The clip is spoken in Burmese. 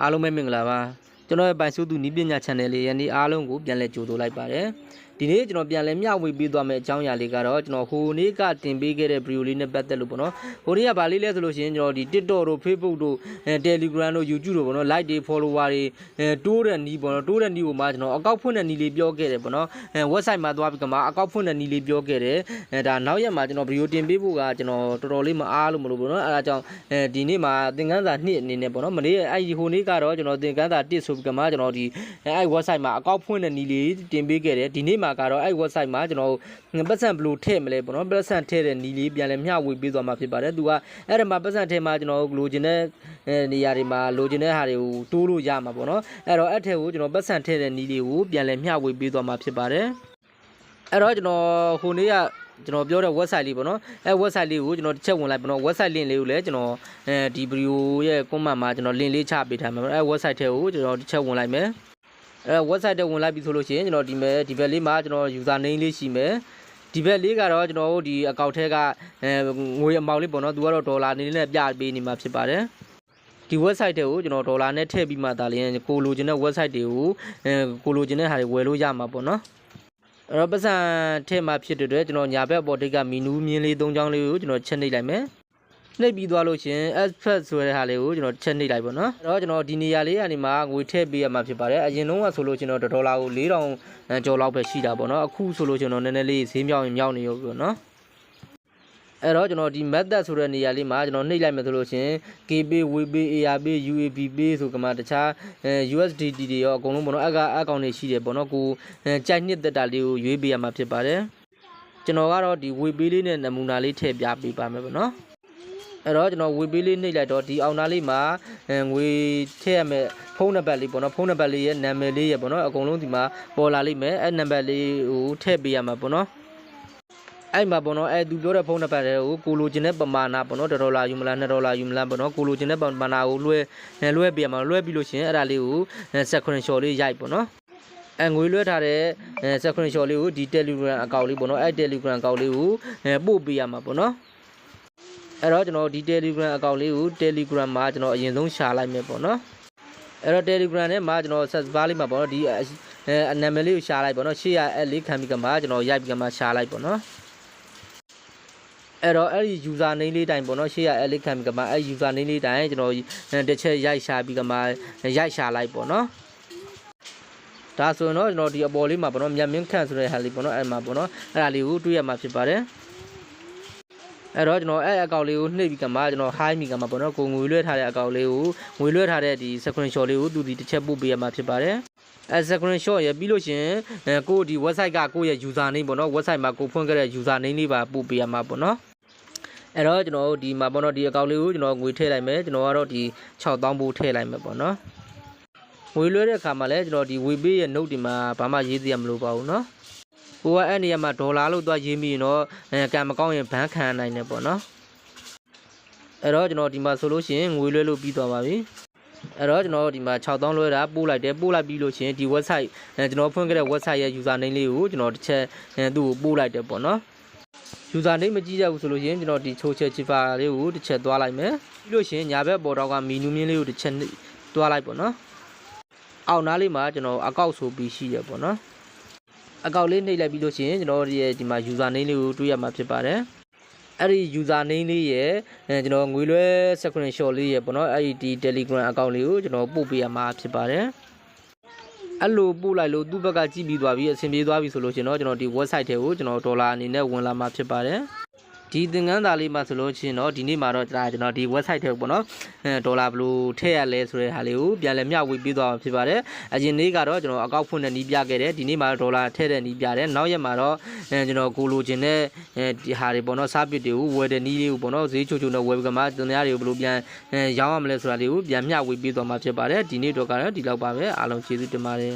အားလုံးပဲမင်္ဂလာပါကျွန်တော်ရဲ့ပိုင်စုသူနီးပညာ channel လေးရဲ့နေ့အားလုံးကိုပြန်လည်ကြိုဆိုလိုက်ပါတယ် ဒီနေ့ကျွန်တော်ပြန်လည်မျှဝေပေးသွားမယ့်အကြောင်းအရာလေးကတော့ကျွန်တော်ဟိုနေ့ကတင်ပေးခဲ့တဲ့ video လေးနဲ့ပတ်သက်လို့ပေါ့နော်ဟိုနေ့ကဗာလေးလဲဆိုလို့ရှိရင်ကျွန်တော်ဒီ TikTok တို့ Facebook တို့အဲ Telegram တို့ YouTube တို့ပေါ့နော် like တွေ follower တွေအဲတိုးတဲ့နီးပေါ့နော်တိုးတဲ့နီးကိုမှကျွန်တော်အကောက်ဖွင့်တဲ့နီးလေးပြောခဲ့တယ်ပေါ့နော်အဲ website မှာသွားပြီးကမှအကောက်ဖွင့်တဲ့နီးလေးပြောခဲ့တယ်အဲဒါနောက်ရက်မှာကျွန်တော် video တင်ပေးဖို့ကကျွန်တော်တော်တော်လေးမအားလို့မလို့ပေါ့နော်အဲဒါကြောင့်အဲဒီနေ့မှာသင်ခန်းစာ2အနေနဲ့ပေါ့နော်မနေ့အဲဒီဟိုနေ့ကတော့ကျွန်တော်သင်ခန်းစာ1ဆိုပြီးကမှကျွန်တော်ဒီအဲအဲဒီ website မှာအကောက်ဖွင့်တဲ့နီးလေးတင်ပေးခဲ့တယ်ဒီနေ့မှာကတော့အဲဒီ website မှာကျွန်တော်ပတ်စံဘယ်လိုထည့်မလဲပေါ့နော်ပတ်စံထည့်တဲ့နီးလေးပြန်လဲမျှဝေပေးသွားမှာဖြစ်ပါတယ်သူကအဲ့ဒါမှာပတ်စံထည့်မှာကျွန်တော်လိုချင်တဲ့အဲနေရာတွေမှာလိုချင်တဲ့ဟာတွေကိုတိုးလို့ရမှာပေါ့နော်အဲ့တော့အဲ့ထက်ကိုကျွန်တော်ပတ်စံထည့်တဲ့နီးလေးကိုပြန်လဲမျှဝေပေးသွားမှာဖြစ်ပါတယ်အဲ့တော့ကျွန်တော်ဟိုနေ့ကကျွန်တော်ပြောတဲ့ website လေးပေါ့နော်အဲ website လေးကိုကျွန်တော်တစ်ချက်ဝင်လိုက်ပေါ့နော် website link လေးကိုလည်းကျွန်တော်အဲဒီ video ရဲ့ comment မှာကျွန်တော် link လေးချပေးထားမှာပေါ့နော်အဲ website ထဲကိုကျွန်တော်တစ်ချက်ဝင်လိုက်မယ် အဲ website ထဲဝင်လိုက်ပြီဆိုလို့ရှိရင်ကျွန်တော်ဒီမဲ့ဒီဘက်လေးမှာကျွန်တော် user name လေးရှိမယ်ဒီဘက်လေးကတော့ကျွန်တော်တို့ဒီအကောင့်ထဲကအဲငွေအမောက်လေးပေါ့နော်သူကတော့ဒေါ်လာနေနဲ့ပြပေးနေမှာဖြစ်ပါတယ်ဒီ website တွေကိုကျွန်တော်ဒေါ်လာနဲ့ထည့်ပြီးမှဒါလေးကိုလိုချင်တဲ့ website တွေကိုအဲကိုလိုချင်တဲ့ဟာတွေဝယ်လို့ရမှာပေါ့နော်အဲ့တော့ပတ်စံထည့်မှဖြစ်တဲ့အတွက်ကျွန်တော်ညာဘက်ပေါ်တိတ်ကမီနူးမြင်းလေး၃ချောင်းလေးကိုကျွန်တော်ချက်နှိပ်လိုက်မယ် နှိပ်ပြီးသွားလို့ရှင် expert ဆိုတဲ့ဟာလေးကိုကျွန်တော်ချက်နှိပ်လိုက်ပါတော့အဲ့တော့ကျွန်တော်ဒီနေရာလေးကနေမှငွေထည့်ပေးရမှာဖြစ်ပါတယ်အရင်တုန်းကဆိုလို့ကျွန်တော်ဒေါ်လာကို4000ကျော်လောက်ပဲရှိတာပေါ့နော်အခုဆိုလို့ကျွန်တော်နည်းနည်းလေးဈေးမြောက်ရင်မြောက်နေရောပေါ့နော်အဲ့တော့ကျွန်တော်ဒီ method ဆိုတဲ့နေရာလေးမှာကျွန်တော်နှိပ်လိုက်မယ်ဆိုလို့ရှင် KB WP ARP UAP ပေးဆိုကမှတခြား USDT တွေရောအကုန်လုံးပေါ့နော်အကအကောင့်တွေရှိတယ်ပေါ့နော်ကိုကြိုက်နှစ်သက်တာလေးကိုရွေးပေးရမှာဖြစ်ပါတယ်ကျွန်တော်ကတော့ဒီ WP လေးနဲ့နမူနာလေးထည့်ပြပေးပါမယ်ပေါ့နော် အဲ့တော့ကျွန်တော်ဝေပေးလေးနှိပ်လိုက်တော့ဒီအောင်သားလေးမှာငွေထည့်ရမယ်ဖုန်းနံပါတ်လေးပေါ့နော်ဖုန်းနံပါတ်လေးရဲ့နာမည်လေးရဲ့ပေါ့နော်အကုန်လုံးဒီမှာပေါ်လာလိမ့်မယ်အဲ့နံပါတ်လေးကိုထည့်ပေးရမှာပေါ့နော်အဲ့မှာပေါ့နော်အဲ့သူပြောတဲ့ဖုန်းနံပါတ်တွေကိုကိုလိုချင်တဲ့ပမာဏပေါ့နော်ဒေါ်လာယူမလား2ဒေါ်လာယူမလားပေါ့နော်ကိုလိုချင်တဲ့ပမာဏကိုလွှဲလွှဲပေးရမှာလွှဲပြီးလို့ရှိရင်အဲ့ဒါလေးကိုဆက်ခွန်ရှော်လေးရိုက်ပေါ့နော်အငွေလွှဲထားတဲ့ဆက်ခွန်ရှော်လေးကိုဒီ Telegram အကောင့်လေးပေါ့နော်အဲ့ Telegram အကောင့်လေးကိုပို့ပေးရမှာပေါ့နော် အဲ့တော့ကျွန်တော်ဒီ Telegram အကောင့်လေးကို Telegram မှာကျွန်တော်အရင်ဆုံးရှာလိုက်မယ်ပေါ့နော်အဲ့တော့ Telegram ထဲမှာကျွန်တော် search bar လေးမှာပေါ့နော်ဒီအဲနာမည်လေးကိုရှာလိုက်ပေါ့နော်ရှေ့ရအဲ့လေးခံပြီးကမှကျွန်တော်ရိုက်ပြီးကမှရှာလိုက်ပေါ့နော်အဲ့တော့အဲ့ဒီ user name လေးတိုင်ပေါ့နော်ရှေ့ရအဲ့လေးခံပြီးကမှအဲ့ user name လေးတိုင်ကျွန်တော်တစ်ချက်ရိုက်ရှာပြီးကမှရိုက်ရှာလိုက်ပေါ့နော်ဒါဆိုရင်တော့ကျွန်တော်ဒီအပေါ်လေးမှာပေါ့နော်မြတ်မင်းခန့်ဆိုတဲ့ဟာလေးပေါ့နော်အဲ့မှာပေါ့နော်အဲ့ဒါလေးကိုတွေ့ရမှာဖြစ်ပါတယ် အဲ့တော့ကျွန်တော်အဲ့အကောင့်လေးကိုနှိပ်ပြီးကမှကျွန်တော် high မိကမှပေါ့နော်ကိုငွေလွှဲထားတဲ့အကောင့်လေးကိုငွေလွှဲထားတဲ့ဒီ screenshot လေးကိုသူဒီတစ်ချက်ပို့ပေးရမှာဖြစ်ပါတယ်အဲ screenshot ရပြီးလို့ရှင်အဲကိုဒီ website ကကိုရဲ့ user name ပေါ့နော် website မှာကိုဖွင့်ခဲ့တဲ့ user name လေးပါပို့ပေးရမှာပေါ့နော်အဲ့တော့ကျွန်တော်တို့ဒီမှာပေါ့နော်ဒီအကောင့်လေးကိုကျွန်တော်ငွေထည့်လိုက်မယ်ကျွန်တော်ကတော့ဒီ6000ပို့ထည့်လိုက်မယ်ပေါ့နော်ငွေလွှဲတဲ့အခါမှာလည်းကျွန်တော်ဒီဝေပေးရဲ့ note ဒီမှာဘာမှရေးသေးရမလို့ပါဘူးเนาะ ကိုကအဲ့နေရာမှာဒေါ်လာလို့သွားရေးမိရင်တော့အဲကံမကောင်းရင်ဘန်းခံနိုင်တယ်ပေါ့နော်အဲ့တော့ကျွန်တော်ဒီမှာဆိုလို့ရှိရင်ငွေလွှဲလို့ပြီးသွားပါပြီအဲ့တော့ကျွန်တော်ဒီမှာ6000လွှဲတာပို့လိုက်တယ်ပို့လိုက်ပြီးလို့ရှိရင်ဒီ website အဲကျွန်တော်ဖွင့်ခဲ့တဲ့ website ရဲ့ user name လေးကိုကျွန်တော်တစ်ချက်အဲသူ့ကိုပို့လိုက်တယ်ပေါ့နော် user name မကြည့်ရဘူးဆိုလို့ရှိရင်ကျွန်တော်ဒီ social chipper လေးကိုတစ်ချက်သွားလိုက်မယ်ပြီးလို့ရှိရင်ညာဘက်ပေါ်တော့ကမီနူးမြင်းလေးကိုတစ်ချက်သွားလိုက်ပေါ့နော်အောက်နားလေးမှာကျွန်တော်အကောက်ဆိုပြီးရှိရပေါ့နော် အကောက်လေးနှိပ်လိုက်ပြီးလို့ရှိရင်ကျွန်တော်ဒီဒီမှာ user name လေးကိုတွေ့ရမှာဖြစ်ပါတယ်အဲ့ဒီ user name လေးရဲ့အဲကျွန်တော်ငွေလွှဲ screenshot လေးရဲ့ပေါ့နော်အဲ့ဒီ Telegram account လေးကိုကျွန်တော်ပို့ပေးရမှာဖြစ်ပါတယ်အဲ့လိုပို့လိုက်လို့သူ့ဘက်ကကြည့်ပြီးသွားပြီအဆင်ပြေသွားပြီဆိုလို့ရှင်တော့ကျွန်တော်ဒီ website ထဲကိုကျွန်တော်ဒေါ်လာအနေနဲ့ဝင်လာမှာဖြစ်ပါတယ် ဒီသင်္ကန်းသားလေးမှာဆိုလို့ချင်းတော့ဒီနေ့မှာတော့ဒါကျွန်တော်ဒီ website ထဲပေါ့နော်အဲဒေါ်လာဘယ်လိုထည့်ရလဲဆိုတဲ့ဟာလေးကိုပြန်လည်မျှဝေပေးသွားမှာဖြစ်ပါတယ်အရင်နေ့ကတော့ကျွန်တော်အကောက်ဖွင့်တဲ့နီးပြခဲ့တယ်ဒီနေ့မှာဒေါ်လာထည့်တဲ့နီးပြတယ်နောက်ရက်မှာတော့အဲကျွန်တော်ကိုလိုချင်တဲ့အဲဒီဟာတွေပေါ့နော်စားပစ်တွေကိုဝယ်တဲ့နီးလေးကိုပေါ့နော်ဈေးချိုချိုနဲ့ဝယ်ပြီးကမှတင်များတွေကိုဘယ်လိုပြန်ရောင်းရမလဲဆိုတာလေးကိုပြန်မျှဝေပေးသွားမှာဖြစ်ပါတယ်ဒီနေ့တော့ကတော့ဒီလောက်ပါပဲအားလုံးကျေးဇူးတင်ပါတယ်